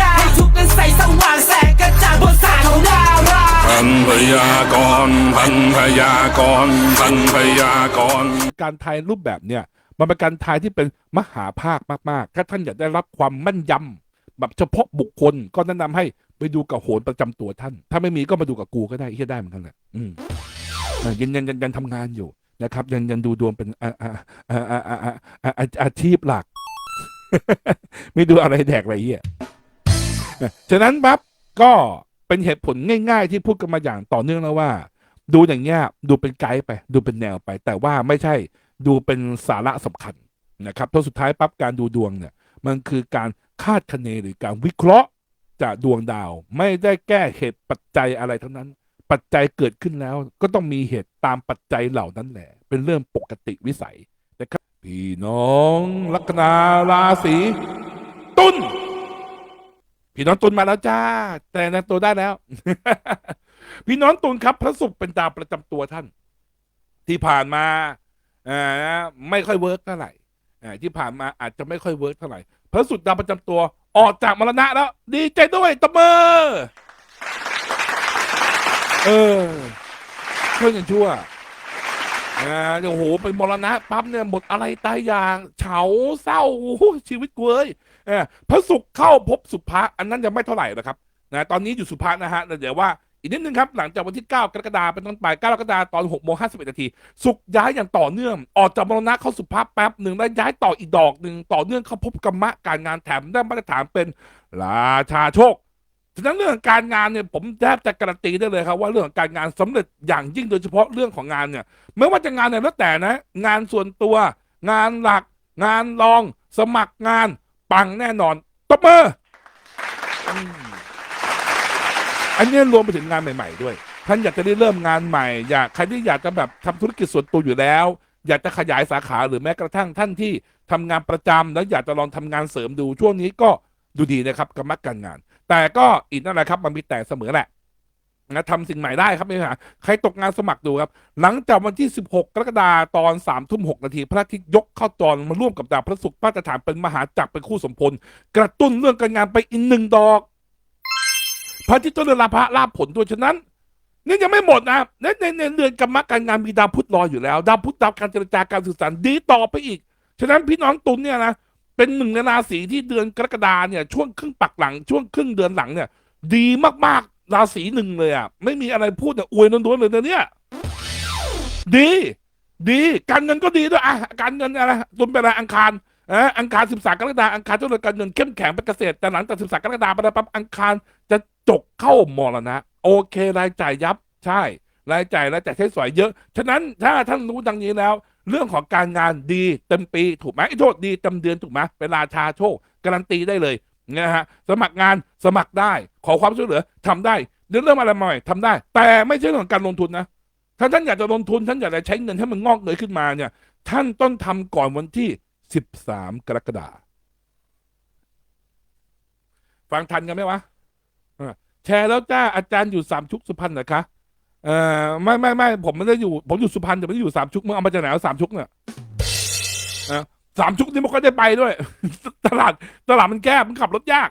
จาให้ทุกนั้นใสสว่างแสงกระจ่างบนสายของดาราพันพยากรณ์พันพยากรณ์พันพยากรณ์การทายรูปแบบเนี่ยมันเป็นการทายที่เป็นมหาภาคมากๆ ถ้าท่านอยากได้รับความแม่นยำแบบเฉพาะบุคคลก็แนะนำให้ไปดูกับโหนประจำตัวท่าน ถ้าไม่มีก็มาดูกับกูก็ได้ที่ได้เหมือนกันแหละอืมอะยังยังยังยังทำงานอยู่นะครับยังยังดูดวงเป็นอ่าอ่าอ่าอ่าอ่าอ่าอ่าอาอาชีพหลัก ไม่ดูอะไรแดกอะไรเหี้ย ฉะนั้นปั๊บก็เป็นเหตุผลง่าย ๆ ที่พูดกันมาอย่างต่อเนื่องแล้วว่า ดูอย่างเงี้ยดูเป็นไกด์ไป ดูเป็นแนวไป แต่ว่าไม่ใช่ดูเป็นสาระสำคัญนะครับเพราะสุดท้ายปั๊บการดูดวงเนี่ย มันคือการคาดคะเนหรือการวิเคราะห์จากดวงดาว ไม่ได้แก้เหตุปัจจัยอะไรทั้งนั้น ปัจจัยเกิดขึ้นแล้ว ก็ต้องมีเหตุตามปัจจัยเหล่านั้นแหละ เป็นเรื่องปกติวิสัยนะครับพี่น้องลัคนาราศี พี่น้องตุลมาแล้วจ้า แต่งตัวได้แล้ว พี่น้องตุลครับ พระศุกร์เป็นดาวประจำตัวท่าน ที่ผ่านมาอ่าไม่ค่อยเวิร์กเท่าไหร่ที่ผ่านมาอาจจะไม่ค่อยเวิร์กเท่าไหร่พระศุกร์ดาวประจำตัว ออกจากมรณะแล้ว ดีใจด้วยตบมือเออช่วยกันชั่ว อ่าโอ้โหเป็นมรณะปั๊บเนี่ยหมดอะไรตายอย่างเฉาเศร้าโอ้โหชีวิตกูเอ้ยเออพระศุกร์เข้าพบสุภะอันนั้นยังไม่เท่าไหร่นะครับนะตอนนี้อยู่สุภะนะฮะแต่เดี๋ยวว่าอีกนิดนึงครับ หลังจากวันที่ 9 กรกฎาคมเป็นต้นไป 9 กรกฎาคมตอน6โมง51นาทีสุกร์ย้ายอย่างต่อเนื่อง ออกจากมรณะเข้าสุภาพแป๊บหนึ่งแล้วย้ายต่ออีกดอกหนึ่งต่อเนื่องเข้าพบกรรมะการงานแถมได้มาตรฐานเป็นราชาโชค ฉะนั้นเรื่องการงานเนี่ยผมแทบจะการันตีได้เลยครับว่าเรื่องของการงานสำเร็จอย่างยิ่งโดยเฉพาะเรื่องของงานเนี่ยไม่ว่าจะงานไหนแล้วแต่นะ งานส่วนตัว งานหลัก งานรอง สมัครงาน ปังแน่นอนตบมืออืมอันนี้รวมไปถึงงานใหม่ ๆ ด้วย ท่านอยากจะได้เริ่มงานใหม่ อยากใครที่อยากจะแบบทำธุรกิจส่วนตัวอยู่แล้ว อยากจะขยายสาขาหรือแม้กระทั่งท่านที่ทำงานประจำแล้วอยากจะลองทำงานเสริมดูช่วงนี้ก็ดูดีนะครับกรรมการงาน แต่ก็อีกนั่นแหละครับ มันมีแต่เสมอแหละนะทำสิ่งใหม่ได้ครับไม่หาใครตกงานสมัครดูครับ หลังจากวันที่ 16 กรกฎาคมตอน3ทุ่ม6นาที พระอาทิตย์ยกเข้าจรมาร่วมกับดาวพระศุกร์มาตรฐานเป็นมหาจักรเป็นคู่สมพลกระตุ้นเรื่องการงานไปอีกหนึ่งดอก พระอาทิตย์ต้นเดือนลาภะลาผลด้วยฉะนั้นนี่ยังไม่หมดนะในในในเดือนกรรมการงานมีดาวพุธรออยู่แล้ว ดาวพุธดาวการเจรจาการสื่อสารดีต่อไปอีก ฉะนั้นพี่น้องตุลเนี่ยนะ เป็นหนึ่งในราศีที่เดือนกรกฎาเนี่ยช่วงครึ่งปักหลังช่วงครึ่งเดือนหลังเนี่ย ดีมากๆราศีหนึ่งเลยอะไม่มีอะไรพูดเนี่ยอวยล้วนๆเลยนะเนี่ย ดี ดีการเงินก็ดีด้วยอะการเงินอะไรตุนเป็นอะไรอังคารเอออังคารสิบสามกรกฎาอังคารเจ้าเรือนการเงินเข้มแข็งเป็นเกษตรแต่หลังจากสิบสามกรกฎาไปแล้วปั๊บอังคารจะจกเข้ามรณะ โอเครายจ่ายยับใช่รายจ่ายรายจ่ายใช้สอยเยอะ ฉะนั้นถ้าท่านรู้ดังนี้แล้ว เรื่องของการงานดีเต็มปีถูกไหมไอ้โทษดีเต็มเดือนถูกไหมเป็นราชาโชคการันตีได้เลยนะฮะสมัครงานสมัครได้ขอความช่วยเหลือทำได้เรื่องเรื่องอะไรใหม่ทำได้ แต่ไม่ใช่เรื่องการลงทุนนะถ้าท่านอยากจะลงทุนท่านอยากจะใช้เงินให้มันงอกเงยขึ้นมาเนี่ย ท่านต้องทำก่อนวันที่ 13 กรกฎาคมฟังทันกันไหมวะแชร์แล้วจ้าอาจารย์อยู่สามชุกสุพรรณเหรอคะ เออไม่ไม่ไม่ผมไม่ได้อยู่ ผมอยู่สุพรรณแต่ไม่ได้อยู่สามชุกมึงเอามาจากไหนเอาสามชุกเนี่ยนะสามชุกนี่มันก็ได้ไปด้วย ตลาดตลาดมันแคบมันขับรถยาก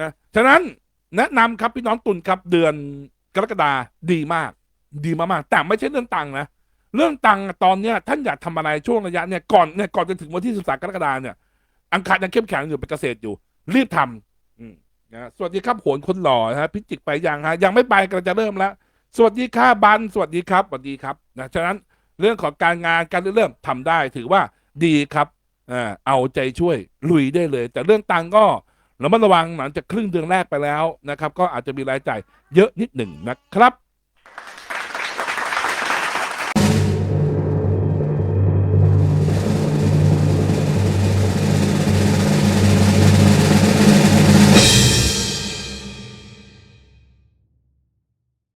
นะฉะนั้นแนะนำครับพี่น้องตุลครับเดือนกรกฎาดีมาก ดีมากๆแต่ไม่ใช่เรื่องตังค์นะเรื่องตังค์ตอนเนี้ยท่านอยากทำอะไรช่วงระยะเนี่ยก่อนเนี่ยก่อนจะถึงวันที่สิบสามกรกฎาเนี่ย อังคารยังเข้มแข็งอยู่เป็นเกษตรอยู่ รีบทำนะสวัสดีครับโหนคนหล่อฮะพิจิกไปยังฮะยังไม่ไปกำลังจะเริ่มแล้ว สวัสดีค่ะบัน สวัสดีครับสวัสดีครับนะฉะนั้นเรื่องของการงานการเริ่มทำได้ถือว่าดีครับเอาใจช่วยลุยได้เลย แต่เรื่องตังก็ระมัดระวังหลังจากครึ่งเดือนแรกไปแล้วนะครับ ก็อาจจะมีรายจ่ายเยอะนิดหนึ่งนะครับ